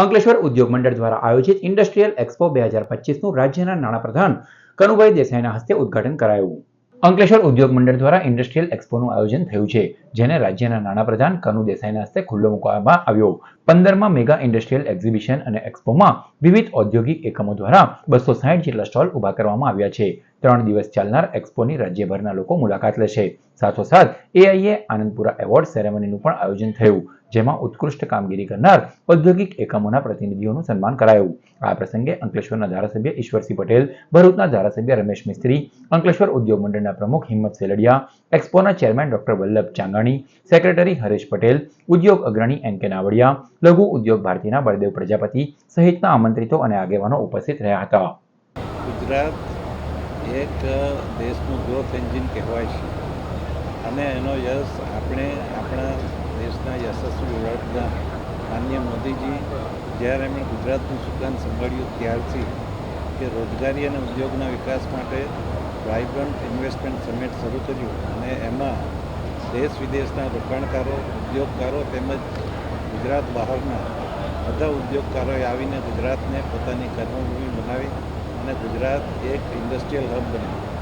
અંકલેશ્વર ઉદ્યોગ મંડળ દ્વારા આયોજિત ઇન્ડસ્ટ્રીયલ એક્સપો બે હજાર પચીસનું રાજ્યના નાણાપ્રધાન કનુભાઈ દેસાઈના હસ્તે ઉદઘાટન કરાયું. અંકલેશ્વર ઉદ્યોગ મંડળ દ્વારા ઇન્ડસ્ટ્રીયલ એક્સપોનું આયોજન થયું છે, જેને રાજ્યના નાણાપ્રધાન કનુ દેસાઈના હસ્તે ખુલ્લો મૂકવામાં આવ્યો. પંદરમાં મેગા ઇન્ડસ્ટ્રીયલ એક્ઝિબિશન અને એક્સપોમાં વિવિધ ઔદ્યોગિક એકમો દ્વારા બસો સાહીઠ જેટલા સ્ટોલ ઊભા કરવામાં આવ્યા છે. ત્રણ દિવસ ચાલનાર એક્સપોની રાજ્યભરના લોકો મુલાકાત લેશે. સાથોસાથ એઆઈએ આનંદપુરા એવોર્ડ સેરેમનીનું પણ આયોજન થયું, જેમાં ઉત્કૃષ્ટ કામગીરી કરનાર ઔદ્યોગિક એકમોના પ્રતિનિધિઓનું સન્માન કરાયું. આ પ્રસંગે અંકલેશ્વરના ધારાસભ્ય ઈશ્વરસિંહ પટેલ, ભરૂચના ધારાસભ્ય રમેશ મિસ્ત્રી, અંકલેશ્વર ઉદ્યોગ મંડળના પ્રમુખ Himmat Seldiya, એક્સપોના chairman doctor Vallabh Changani, secretary Haresh Patel, ઉદ્યોગ અગ્રણી એન કે નાવડિયા, લઘુ ઉદ્યોગ ભારતીના બળદેવ પ્રજાપતિ સહિતના આમંત્રિતો અને આગેવાનો ઉપસ્થિત રહ્યા હતા. ગુજરાત એક દેશનું ગ્રોથ એન્જિન કહેવાય છે. અને એનો યશ આપણે આપણા દેશના યશસ્વી વડાપ્રધાન માન્ય મોદીજી જ્યારે એમણે ગુજરાતનું સુકાન સંભાળ્યું ત્યારથી કે રોજગારી અને ઉદ્યોગના વિકાસ માટે વાઇબ્રન્ટ ઇન્વેસ્ટમેન્ટ સમિટ શરૂ કર્યું. અને એમાં દેશ વિદેશના રોકાણકારો, ઉદ્યોગકારો તેમજ ગુજરાત બહારના બધા ઉદ્યોગકારોએ આવીને ગુજરાતને પોતાની કર્મભૂમિ બનાવી અને ગુજરાત એક ઇન્ડસ્ટ્રીયલ હબ બન્યું